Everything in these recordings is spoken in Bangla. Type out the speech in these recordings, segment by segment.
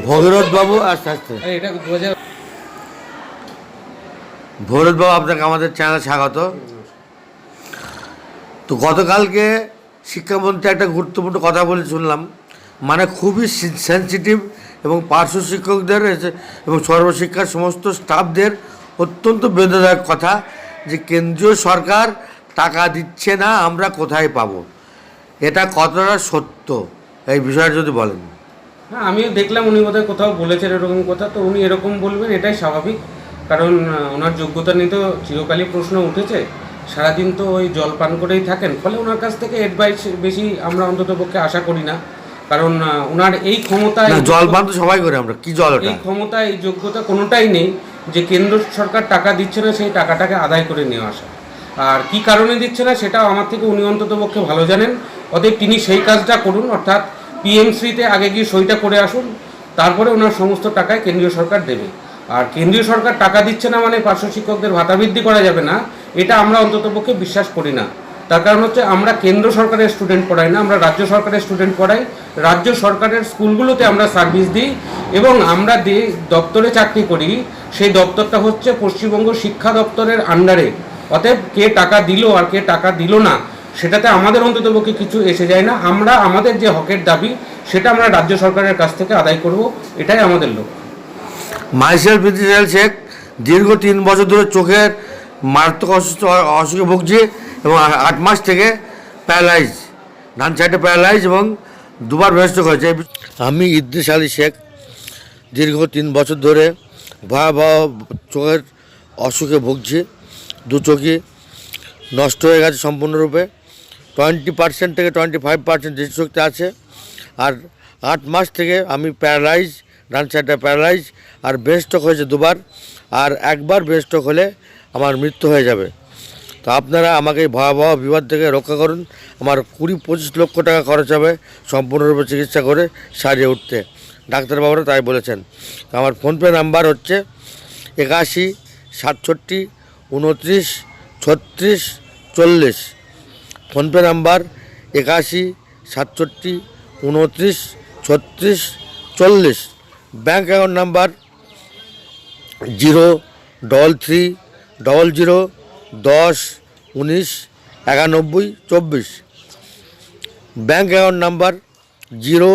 ভগীরথ বাবু আস্তে আস্তে ভগীরথ বাবু আপনাকে আমাদের চ্যানেলে স্বাগত। তো গতকালকে শিক্ষামন্ত্রী একটা গুরুত্বপূর্ণ কথা বলে শুনলাম। মানে খুবই সেন্সিটিভ এবং পার্শ্ব শিক্ষকদের এসে- এবং সর্বশিক্ষার সমস্ত স্টাফদের অত্যন্ত বেদনাদায়ক কথা যে কেন্দ্রীয় সরকার টাকা দিচ্ছে না আমরা কোথায় পাবো? এটা কতটা সত্য? এই বিষয়ে যদি বলেন। হ্যাঁ আমিও দেখলাম উনি বোধহয় কোথাও বলেছেন এরকম কথা তো উনি এরকম বলবেন এটাই স্বাভাবিক। কারণ ওনার যোগ্যতা নিয়ে তো চিরকালই প্রশ্ন উঠেছে। সারাদিন তো ওই জল পান করেই থাকেন। ফলে ওনার কাছ থেকে অ্যাডভাইস বেশি আমরা অন্তত পক্ষে আশা করি না। কারণ ওনার এই ক্ষমতা না জল পান তো সবাই করে আমরা কি জল এই ক্ষমতা এই যোগ্যতা কোনোটাই নেই যে কেন্দ্র সরকার টাকা দিচ্ছে না সেই টাকাটাকে আদায় করে নিয়ে আসা। আর কি কারণে দিচ্ছে না সেটাও আমার থেকে উনি অন্তত পক্ষে ভালো জানেন। অতএব তিনি সেই কাজটা করুন অর্থাৎ পিএমসিতে আগে গিয়ে সইটা করে আসুন, তারপরে ওনার সমস্ত টাকায় কেন্দ্রীয় সরকার দেবে। আর কেন্দ্রীয় সরকার টাকা দিচ্ছে না মানে পার্শ্ব শিক্ষকদের ভাতা বৃদ্ধি করা যাবে না, এটা আমরা অন্তত পক্ষে বিশ্বাস করি না। তার কারণ হচ্ছে আমরা কেন্দ্র সরকারের স্টুডেন্ট পড়াই না, আমরা রাজ্য সরকারের স্টুডেন্ট পড়াই। রাজ্য সরকারের স্কুলগুলোতে আমরা সার্ভিস দিই এবং আমরা যে দপ্তরে চাকরি করি, সেই দপ্তরটা হচ্ছে পশ্চিমবঙ্গ শিক্ষা দপ্তরের আন্ডারে অতএব কে টাকা দিল আর কে টাকা দিল না সেটাতে আমাদের অন্তত পক্ষে কিছু এসে যায় না। আমরা, আমাদের যে হকের দাবি, সেটা আমরা রাজ্য সরকারের কাছ থেকে আদায় করব। এটাই আমাদের লক্ষ্য। মাইসেল বিদ্যাল শেখ দীর্ঘ তিন বছর ধরে চোখের মারাত্মক অসুস্থ, অসুখে ভুগছে এবং আট মাস থেকে প্যারালাইজ, ডান সাইডে প্যারালাইজ এবং দুবার ব্যস্ত হয়েছে আমি ইদ্রিস আলী শেখ দীর্ঘ তিন বছর ধরে ভয়াবহ চোখের অসুখে ভুগছি। দু চোখে নষ্ট হয়ে গেছে সম্পূর্ণরূপে। টোয়েন্টি পার্সেন্ট থেকে টোয়েন্টি ফাইভ পার্সেন্ট দৃষ্টিশক্তি আছে, আর আট মাস থেকে আমি প্যারালাইজ ডান সাইডটা প্যারালাইজ আর বেস্টক হয়েছে দুবার, আর একবার বেস্টক হলে আমার মৃত্যু হয়ে যাবে। তো আপনারা আমাকে এই ভয়াবহ বিপদ থেকে রক্ষা করুন। আমার কুড়ি পঁচিশ লক্ষ টাকা খরচ হবে সম্পূর্ণরূপে চিকিৎসা করে সারিয়ে উঠতে। ডাক্তারবাবুরা তাই বলেছেন। তো আমার ফোনপে নাম্বার হচ্ছে একাশি, সাতষট্টি, উনত্রিশ, ছত্রিশ, চল্লিশ। ফোনপে নাম্বার একাশি, সাতষট্টি, উনত্রিশ, ছত্রিশ, চল্লিশ। Bank account number zero, double three, double zero, দশ, উনিশ, একানব্বই, চব্বিশ। Bank account number zero,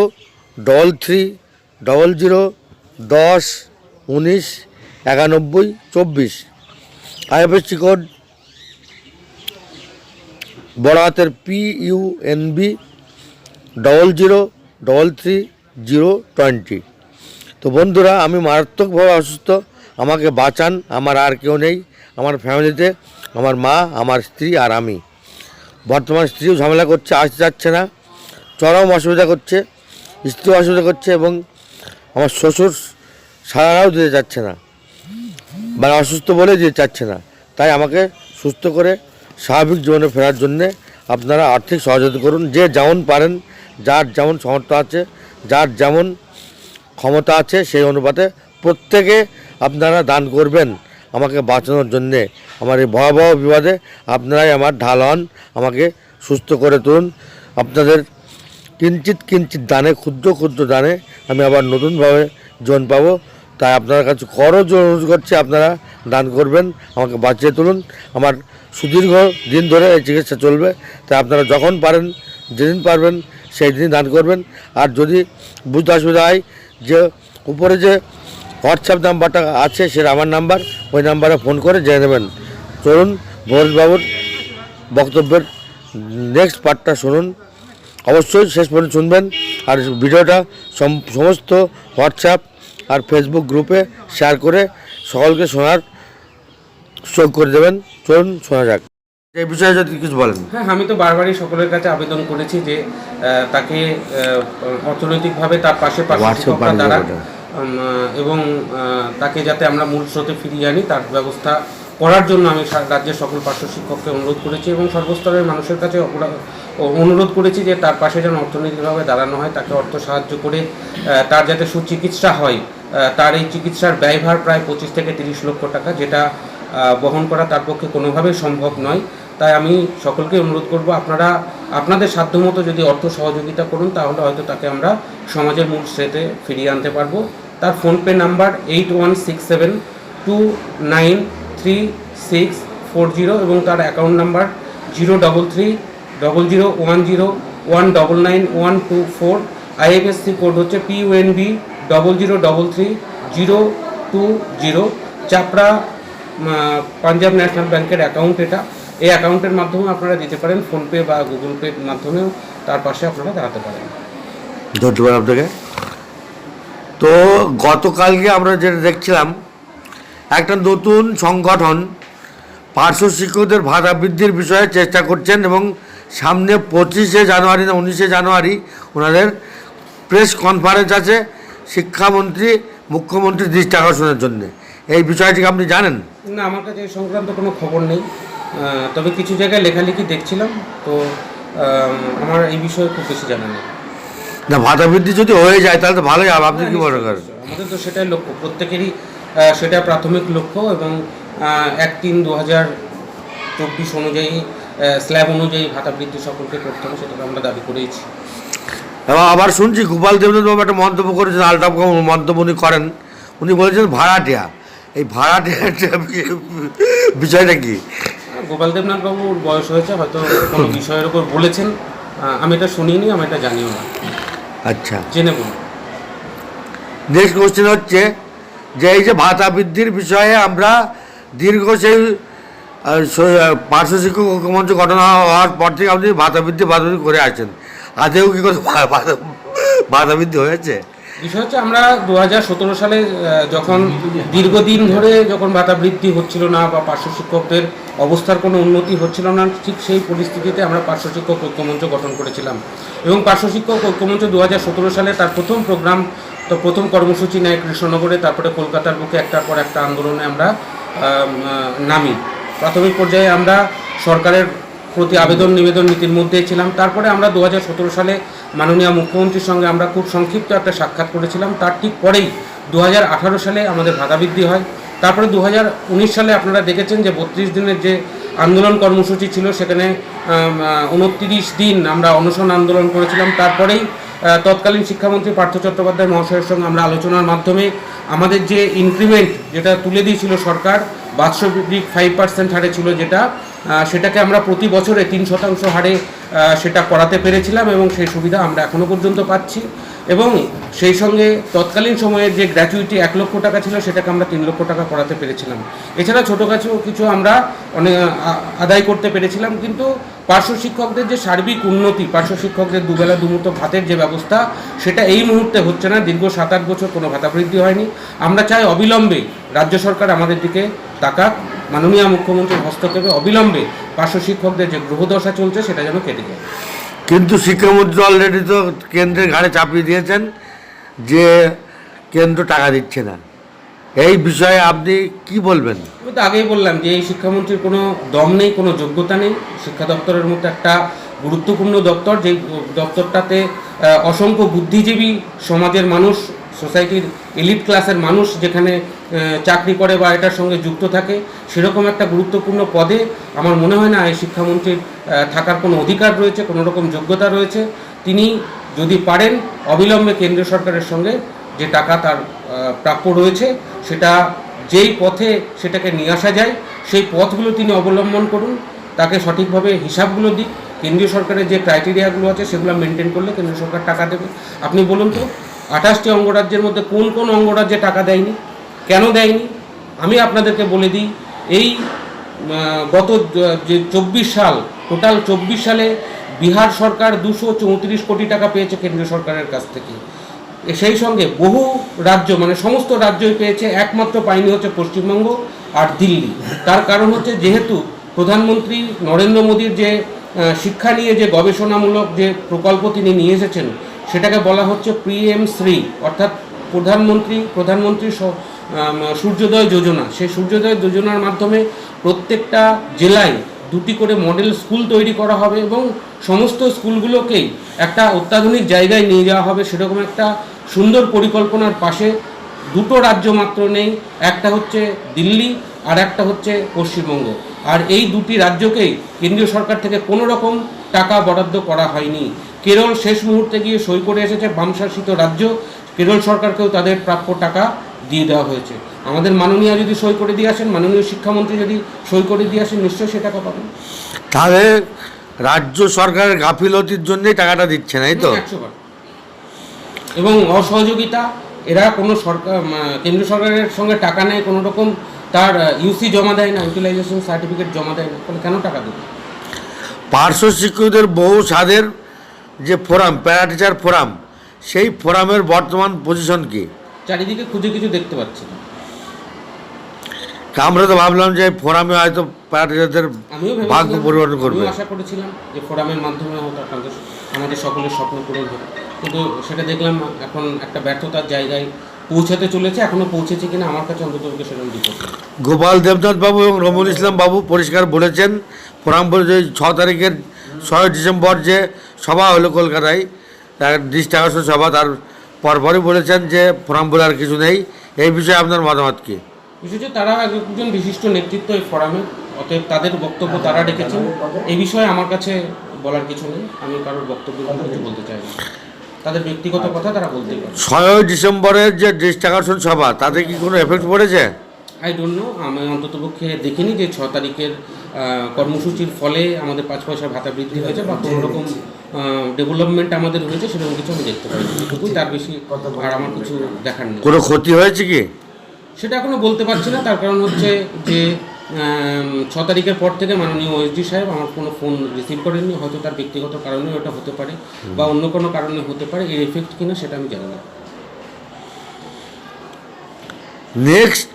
double three, double zero, দশ, উনিশ, একানব্বই, চব্বিশ। আইএফএসসি কোড বড় হাতের P U N B double zero double three zero twenty তো বন্ধুরা, আমি মারাত্মকভাবে অসুস্থ। আমাকে বাঁচান, আমার আর কেউ নেই। আমার ফ্যামিলিতে আমার মা, আমার স্ত্রী আর আমি। বর্তমান স্ত্রীও ঝামেলা করছে, আসতে যাচ্ছে না। চরম অসুবিধা করছে, স্ত্রীও অসুবিধা করছে এবং আমার শ্বশুর সারারাও দিতে চাচ্ছে না। মানে অসুস্থ বলে দিতে চাচ্ছে না। তাই আমাকে সুস্থ করে স্বাভাবিক জীবনে ফেরার জন্যে আপনারা আর্থিক সহযোগিতা করুন। যে যেমন পারেন, যার যেমন সামর্থ্য আছে, যার যেমন ক্ষমতা আছে, সেই অনুপাতে প্রত্যেকে আপনারা দান করবেন আমাকে বাঁচানোর জন্যে। আমার এই ভয়াবহ বিবাদে আপনারাই আমার ঢাল হন আমাকে সুস্থ করে তুলুন। আপনাদের কিঞ্চিত কিঞ্চিত দানে, ক্ষুদ্র ক্ষুদ্র দানে আমি আবার নতুনভাবে জীবন পাবো। তাই আপনার কাছে করজ অনুরোধ করছি, আপনারা দান করবেন, আমাকে বাঁচিয়ে তুলুন। আমার সুদীর্ঘ দিন ধরে এই চিকিৎসা চলবে। তাই আপনারা যখন পারেন, যেদিন পারবেন সেই দিন দান করবেন। আর যদি বুঝতে অসুবিধা হয় যে উপরে যে হোয়াটসঅ্যাপ নাম্বারটা আছে সেটা আমার নাম্বার, ওই নাম্বারে ফোন করে জেনে নেবেন। চলুন ভোরবাবুর বক্তব্যের নেক্সট পার্টটা শুনুন। অবশ্যই শেষ পর্যন্ত শুনবেন। আর ভিডিওটা সম- সমস্ত হোয়াটসঅ্যাপ আর ফেসবুক গ্রুপে শেয়ার করে সকলকে শোনার সুযোগ করে দেবেন। চলুন শোনা যাক। এই বিষয়ে যদি কিছু বলেন। হ্যাঁ আমি তো বারবারই সকলের কাছে আবেদন করেছি যে তাকে অর্থনৈতিকভাবে তার পাশে পাশে এবং তাকে যাতে আমরা মূল স্রোতে ফিরিয়ে আনি তার ব্যবস্থা করার জন্য আমি রাজ্যের সকল পার্শ্ব শিক্ষককে অনুরোধ করেছি এবং সর্বস্তরের মানুষের কাছে অনুরোধ করেছি যে তার পাশে যেন অর্থনৈতিকভাবে দাঁড়ানো হয় তাকে অর্থ সাহায্য করে তার যাতে সুচিকিৎসা হয় তার এই চিকিৎসার ব্যয়ভার প্রায় পঁচিশ থেকে তিরিশ লক্ষ টাকা যেটা বহন করা তার পক্ষে কোনোভাবেই সম্ভব নয়। তাই আমি সকলকে অনুরোধ করব, আপনারা আপনাদের সাধ্যমতো যদি অর্থ সহযোগিতা করুন, তাহলে হয়তো তাকে আমরা সমাজের মূল স্রোতে ফিরিয়ে আনতে পারব। তার PhonePe number eight one six seven two nine three six four zero এবং তার account number zero double three double zero one zero one double nine one two four IFSC code হচ্ছে PNB double zero double three zero two zero Chapra Punjab national ব্যাংকের অ্যাকাউন্ট এটা। এই অ্যাকাউন্টের মাধ্যমে আপনারা দিতে পারেন ফোনপে বা গুগল পের মাধ্যমেও। তার পাশে আপনারা দাঁড়াতে পারেন। ধন্যবাদ আপনাকে। তো গতকালকে আমরা যেটা দেখছিলাম, একটা নতুন সংগঠন পার্শ্ব শিক্ষকদের ভাতা বৃদ্ধির বিষয়ে চেষ্টা করছেন এবং সামনে পঁচিশে জানুয়ারি না উনিশে জানুয়ারি ওনাদের প্রেস কনফারেন্স আছে শিক্ষামন্ত্রী, মুখ্যমন্ত্রীর দৃষ্টি আকর্ষণের জন্য। এই বিষয়টিকে আপনি জানেন? না আমার কাছে এই সংক্রান্ত কোনো খবর নেই। তবে কিছু জায়গায় লেখালেখি দেখছিলাম তো আমার এই বিষয়ে খুব বেশি জানা নেই। না ভাতা বৃদ্ধি যদি হয়ে যায় তাহলে তো ভালোই হবে আপনি কি মনে করেন? আমাদের তো সেটাই লক্ষ্য প্রত্যেকেরই সেটা প্রাথমিক লক্ষ্য এবং এক তিন দু হাজার চব্বিশ অনুযায়ী স্ল্যাব অনুযায়ী ভাতা বৃদ্ধি সকলকে করতে হবে সেটা আমরা দাবি করেছি এবং আবার শুনছি গোপাল দেবনাথ বাবু একটা মন্তব্য করেছেন আলটাপ মন্তব্য উনি করেন। উনি বলেছেন ভাড়াটিয়া। এই ভাড়াটিয়া বিষয়টা কি গোপাল দেবনাথ বাবুর বয়স হয়েছে হয়তো কোনো বিষয়ের উপর বলেছেন। আমি এটা শুনিনি আমি এটা জানিও না। আচ্ছা। জেনে বলুন নেক্সট কোশ্চেন হচ্ছে যে এই যে ভাতা বৃদ্ধির বিষয়ে আমরা দীর্ঘ সেই পার্শ্ব শিক্ষক ঐক্যমঞ্চ ঘটনা হওয়ার পর থেকে আপনি ভাতা বৃদ্ধি ভাতা বৃদ্ধি করে আছেন আদেও কি করে ভাতা বৃদ্ধি হয়েছে? বিষয় হচ্ছে আমরা দু হাজার সতেরো সালে যখন দীর্ঘদিন ধরে যখন ভাতা বৃদ্ধি হচ্ছিল না বা পার্শ্ব শিক্ষকদের অবস্থার কোনো উন্নতি হচ্ছিল না, ঠিক সেই পরিস্থিতিতে আমরা পার্শ্ব শিক্ষক ঐক্যমঞ্চ গঠন করেছিলাম। এবং পার্শ্ব শিক্ষক ঐক্যমঞ্চ দু হাজার সতেরো সালে তার প্রথম প্রোগ্রাম, তো প্রথম কর্মসূচি নেয় কৃষ্ণনগরে, তারপরে কলকাতার বুকে একটার পর একটা আন্দোলনে আমরা নামি। প্রাথমিক পর্যায়ে আমরা সরকারের প্রতি আবেদন নিবেদন নীতির মধ্যে ছিলাম। তারপরে আমরা দু হাজার সতেরো সালে মাননীয় মুখ্যমন্ত্রীর সঙ্গে আমরা খুব সংক্ষিপ্ত একটা সাক্ষাৎ করেছিলাম। তার ঠিক পরেই দু হাজার আঠারো সালে আমাদের ভাতা বৃদ্ধি হয়। তারপরে দু হাজার উনিশ সালে আপনারা দেখেছেন যে বত্রিশ দিনের যে আন্দোলন কর্মসূচি ছিল, সেখানে উনত্রিশ দিন আমরা অনশন আন্দোলন করেছিলাম। তারপরেই তৎকালীন শিক্ষামন্ত্রী পার্থ চট্টোপাধ্যায় মহাশয়ের সঙ্গে আমরা আলোচনার মাধ্যমে আমাদের যে ইনক্রিমেন্ট যেটা তুলে দিয়েছিল সরকার, বাৎসরিক ফাইভ পার্সেন্ট হারে ছিল যেটা সেটাকে আমরা প্রতি বছরে তিন শতাংশ হারে সেটা করাতে পেরেছিলাম এবং সেই সুবিধা আমরা এখনও পর্যন্ত পাচ্ছি। এবং সেই সঙ্গে তৎকালীন সময়ে যে গ্র্যাচুইটি এক লক্ষ টাকা ছিল, সেটাকে আমরা তিন লক্ষ টাকা করাতে পেরেছিলাম। এছাড়া ছোটো কাছেও কিছু আমরা অনেক আদায় করতে পেরেছিলাম, কিন্তু পার্শ্ব শিক্ষকদের যে সার্বিক উন্নতি, পার্শ্ব শিক্ষকদের দুবেলা দুমুটো ভাতের যে ব্যবস্থা, সেটা এই মুহূর্তে হচ্ছে না। দীর্ঘ সাত আট বছর কোনো ভাতা বৃদ্ধি হয়নি। আমরা চাই অবিলম্বে রাজ্য সরকার আমাদের দিকে তাকাক। মাননীয় মুখ্যমন্ত্রীর হস্তক্ষেপে অবিলম্বে পার্শ্ব শিক্ষকদের যে গ্রহদশা চলছে সেটা যেন কেটে যায়। কিন্তু শিক্ষামন্ত্রী অলরেডি তো কেন্দ্রের ঘাড়ে চাপিয়ে দিয়েছেন যে কেন্দ্র টাকা দিচ্ছে না। এই বিষয়ে আপনি কি বলবেন? আমি তো আগেই বললাম যে এই শিক্ষামন্ত্রীর কোনো দম নেই কোনো যোগ্যতা নেই। শিক্ষা দপ্তরের মতো একটা গুরুত্বপূর্ণ দপ্তর যে দপ্তরটাতে অসংখ্য বুদ্ধিজীবী সমাজের মানুষ সোসাইটির এলিট ক্লাসের মানুষ যেখানে চাকরি করে বা এটার সঙ্গে যুক্ত থাকে, সেরকম একটা গুরুত্বপূর্ণ পদে আমার মনে হয় না এই শিক্ষামন্ত্রীর থাকার কোনো অধিকার রয়েছে, কোনো রকম যোগ্যতা রয়েছে। তিনি যদি পারেন, অবিলম্বে কেন্দ্রীয় সরকারের সঙ্গে যে টাকা তার প্রাপ্য রয়েছে, সেটা যেই পথে সেটাকে নিয়ে আসা যায়, সেই পথগুলো তিনি অবলম্বন করুন। তাকে সঠিকভাবে হিসাবগুলো দিক। কেন্দ্রীয় সরকারের যে ক্রাইটেরিয়াগুলো আছে, সেগুলো মেনটেন করলে কেন্দ্রীয় সরকার টাকা দেবে। আপনি বলুন তো আঠাশটি অঙ্গরাজ্যের মধ্যে কোন কোন অঙ্গরাজ্যে টাকা দেয়নি? কেন দেয়নি? আমি আপনাদেরকে বলে দিই, এই গত যে চব্বিশ সাল, টোটাল চব্বিশ সালে বিহার সরকার দুশো চৌত্রিশ কোটি টাকা পেয়েছে কেন্দ্রীয় সরকারের কাছ থেকে। সেই সঙ্গে বহু রাজ্য মানে সমস্ত রাজ্যই পেয়েছে, একমাত্র পায়নি হচ্ছে পশ্চিমবঙ্গ আর দিল্লি। তার কারণ হচ্ছে যেহেতু প্রধানমন্ত্রী নরেন্দ্র মোদীর যে শিক্ষা নিয়ে যে গবেষণামূলক যে প্রকল্প তিনি নিয়ে এসেছেন সেটাকে বলা হচ্ছে পিএম শ্রী, অর্থাৎ প্রধানমন্ত্রী প্রধানমন্ত্রী সূর্যোদয় যোজনা। সেই সূর্যোদয় যোজনার মাধ্যমে প্রত্যেকটা জেলায় দুটি করে মডেল স্কুল তৈরি করা হবে এবং সমস্ত স্কুলগুলোকেই একটা অত্যাধুনিক জায়গায় নিয়ে যাওয়া হবে। সেরকম একটা সুন্দর পরিকল্পনার পাশে দুটো রাজ্য মাত্র নেই, একটা হচ্ছে দিল্লি আর একটা হচ্ছে পশ্চিমবঙ্গ। আর এই দুটি রাজ্যকেই কেন্দ্রীয় সরকার থেকে কোনো রকম টাকা বরাদ্দ করা হয়নি। কেরল শেষ মুহূর্তে গিয়ে সই করে এসেছে বাম শাসিত রাজ্য। কেরল সরকারকেও তাদের প্রাপ্য টাকা দিয়ে দেওয়া হয়েছে। আমাদের মাননীয় যদি সই করে দিয়ে আসেন মাননীয় শিক্ষামন্ত্রী যদি সই করে দিয়ে আসেন নিশ্চয়ই সে টাকা পাবেন। তাহলে রাজ্য সরকারের গাফিলতির জন্যই টাকাটা দিচ্ছে না এই তো এবং অসহযোগিতা এরা কোনো সরকার কেন্দ্র সরকারের সঙ্গে টাকা নেয় কোনো রকম তার ইউসি জমা দেয় না ইউটিলাইজেশন সার্টিফিকেট জমা দেয় না তাহলে কেন টাকা দেবে? পার্শ্ব শিক্ষকদের বহু স্বাদের যে ফোরাম প্যারা টিচার ফোরাম সেই ফোরামের বর্তমান পজিশন কি? চারিদিকে খুঁজে কিছু দেখতে পাচ্ছি না। আমরা তো ভাবলাম যে ফোরামে হয়তো প্যারা টিচারদের ভাগ্য পরিবর্তন করবে। আশা করেছিলাম যে ফোরামের মাধ্যমে হয়তো আপনাদের আমাদের সকলের স্বপ্ন পূরণ হবে। কিন্তু সেটা দেখলাম এখন একটা ব্যর্থতার জায়গায় পৌঁছাতে চলেছে এখনও পৌঁছেছে কিনা আমার কাছে অন্তত সেরকম রিপোর্ট গোপাল দেবনাথ বাবু এবং রমুল ইসলাম বাবু পরিষ্কার বলেছেন ফোরাম বলে ছ তারিখের ছয় ডিসেম্বর যে সভা হলো কলকাতায়। ডিস্ট্রাকশন সভা তার পরপরই বলেছেন যে ফোরাম বলে আর কিছু নেই। এই বিষয়ে আপনার মতামত কি? বিশেষ তারা একজন বিশিষ্ট নেতৃত্ব এই ফোরামে অতএব তাদের বক্তব্য তারা রেখেছেন। এই বিষয়ে আমার কাছে বলার কিছু নেই। আমি কারোর বক্তব্য কিছু বলতে চাই না। তাদের ব্যক্তিগত কথা তারা বলতে পারে। ছয়ই ডিসেম্বরের যে ডিস্ট্রাকশন সভা তাতে কি কোনো এফেক্ট পড়েছে? আই ডোন্ট নো আমি অন্ততপক্ষে দেখিনি যে ছ তারিখের কর্মসূচির ফলে আমাদের পাঁচ পয়সা ভাতা বৃদ্ধি হয়েছে বা কোনো রকম ডেভেলপমেন্ট আমাদের হয়েছে সেরকম কিছু আমি দেখতে পাই এটুকুই তার বেশি আর আমার কিছু দেখার নেই। কোনো ক্ষতি হয়েছে কি? সেটা এখনও বলতে পারছি না। তার কারণ হচ্ছে যে ছ তারিখের পর থেকে মাননীয় ওএসডি সাহেব আমার কোনো ফোন রিসিভ করেননি। হয়তো তার ব্যক্তিগত কারণে ওটা হতে পারে বা অন্য কোনো কারণে হতে পারে। এর এফেক্ট কিনা সেটা আমি জানি না। নেক্সট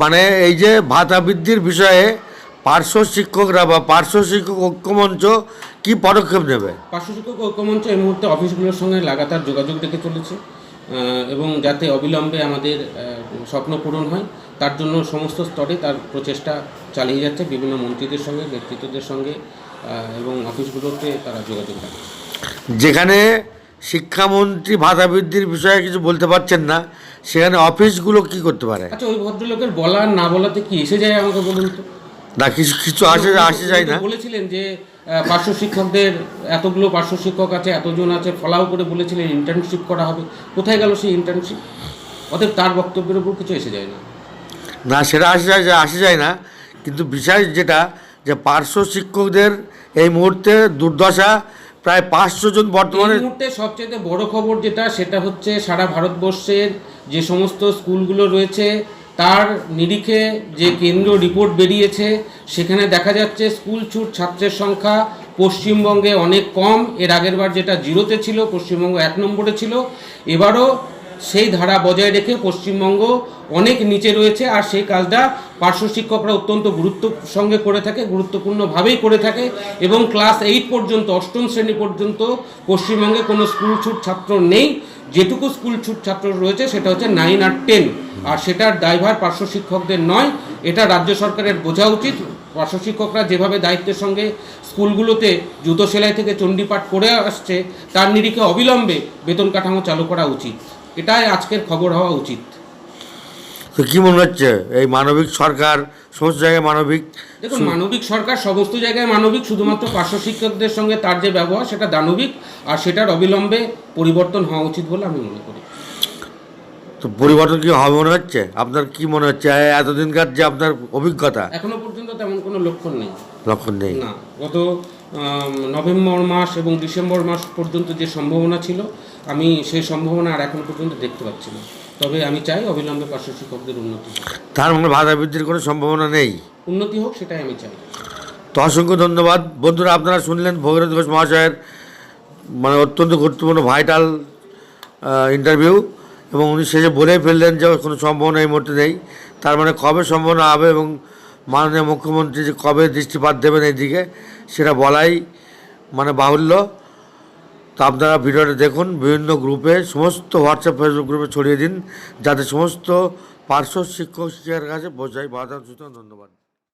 মানে এই যে ভাতা বৃদ্ধির বিষয়ে পার্শ্ব শিক্ষকরা বা পার্শ্ব শিক্ষক ঐক্যমঞ্চ কি পদক্ষেপ নেবে? পার্শ্ব শিক্ষক ঐক্যমঞ্চ এই মুহূর্তে অফিসগুলোর সঙ্গে লাগাতার যোগাযোগ রেখে চলেছে এবং যাতে অবিলম্বে আমাদের স্বপ্ন পূরণ হয় তার জন্য সমস্ত স্তরে তার প্রচেষ্টা চালিয়ে যাচ্ছে বিভিন্ন মন্ত্রীদের সঙ্গে নেতৃত্বদের সঙ্গে এবং অফিসগুলোতে তারা যোগাযোগ রাখছে। যেখানে শিক্ষামন্ত্রী ভাতা বৃদ্ধির বিষয়ে কিছু বলতে পারছেন না সেখানে অফিসগুলো কি করতে পারে? আচ্ছা ওই ভদ্রলোকের বলা না বলাতে কি এসে যায় আমাকে বলুন তো। না কিছু কিছু আসে আসে যায় না। বলেছিলেন যে পার্শ্ব শিক্ষকদের এতগুলো পার্শ্ব শিক্ষক আছে এতজন আছে ফলাও করে বলেছিলেন ইন্টার্নশিপ করা হবে। কোথায় গেল সেই ইন্টার্নশিপ অতএব তার বক্তব্যের উপর কিছু এসে যায় না। না সেটা আসে যায় আসে যায় না। কিন্তু বিষয় যেটা যে পার্শ্ব শিক্ষকদের এই মুহূর্তে দুর্দশা প্রায় পাঁচশো জন বর্তমানে এই মুহূর্তে সবচেয়ে বড় খবর যেটা সেটা হচ্ছে সারা ভারতবর্ষের যে সমস্ত স্কুলগুলো রয়েছে তার নিরিখে যে কেন্দ্র রিপোর্ট বেরিয়েছে, সেখানে দেখা যাচ্ছে স্কুল ছুট ছাত্রের সংখ্যা পশ্চিমবঙ্গে অনেক কম। এর আগেরবার যেটা জিরোতে ছিল, পশ্চিমবঙ্গ এক নম্বরে ছিল। এবারও সেই ধারা বজায় রেখে পশ্চিমবঙ্গ অনেক নিচে রয়েছে আর সেই কাজটা পার্শ্ব শিক্ষকরা অত্যন্ত গুরুত্ব সঙ্গে করে থাকে, গুরুত্বপূর্ণভাবেই করে থাকে এবং ক্লাস এইট পর্যন্ত, অষ্টম শ্রেণি পর্যন্ত পশ্চিমবঙ্গে কোনো স্কুল ছুট ছাত্র নেই। যেটুকু স্কুল ছুট ছাত্র রয়েছে সেটা হচ্ছে নাইন আর টেন আর সেটার দায়ভার পার্শ্ব শিক্ষকদের নয়, এটা রাজ্য সরকারের বোঝা উচিত। পার্শ্ব শিক্ষকরা যেভাবে দায়িত্বের সঙ্গে স্কুলগুলোতে জুতো সেলাই থেকে চণ্ডীপাঠ করে আসছে, তার নিরিখে অবিলম্বে বেতন কাঠামো চালু করা উচিত। এটাই আজকের খবর হওয়া উচিত। তো কি মনে হচ্ছে? এই মানবিক সরকার সমস্ত জায়গায় মানবিক দেখুন মানবিক সরকার সমস্ত জায়গায় মানবিক শুধুমাত্র পার্শ্ব শিক্ষকদের সঙ্গে তার যে ব্যবহার সেটা দানবিক আর সেটার অবিলম্বে পরিবর্তন হওয়া উচিত বলে আমি মনে করি। তো পরিবর্তন কি হবে মনে হচ্ছে? আপনার কি মনে হচ্ছে? এতদিনকার যে আপনার অভিজ্ঞতা এখনও পর্যন্ত তেমন কোনো লক্ষণ নেই। লক্ষণ নেই। না গত নভেম্বর মাস এবং ডিসেম্বর মাস পর্যন্ত যে সম্ভাবনা ছিল আমি সেই সম্ভাবনা আর এখন পর্যন্ত দেখতে পাচ্ছি না। তবে আমি চাই অবিলম্বে পার্শ্ব শিক্ষকদের উন্নতি হোক। তার মানে ভাতা বৃদ্ধির কোনো সম্ভাবনা নেই? উন্নতি হোক সেটাই আমি চাই। তো অসংখ্য ধন্যবাদ। বন্ধুরা আপনারা শুনলেন ভগীরথ ঘোষ মহাশয়ের মানে অত্যন্ত গুরুত্বপূর্ণ ভাইটাল ইন্টারভিউ এবং উনি শেষে বলেই ফেললেন যে কোনো সম্ভাবনা এই মুহূর্তে নেই। তার মানে কবে সম্ভাবনা হবে এবং মাননীয় মুখ্যমন্ত্রী যে কবে দৃষ্টিপাত দেবেন এইদিকে, সেটা বলাই মানে বাহুল্য। তো আপনারা ভিডিওটা দেখুন, বিভিন্ন গ্রুপে, সমস্ত হোয়াটসঅ্যাপ, ফেসবুক গ্রুপে ছড়িয়ে দিন, যাতে সমস্ত পার্শ্ব শিক্ষক শিক্ষকের কাছে বোঝাই বাধা সুতরাং ধন্যবাদ।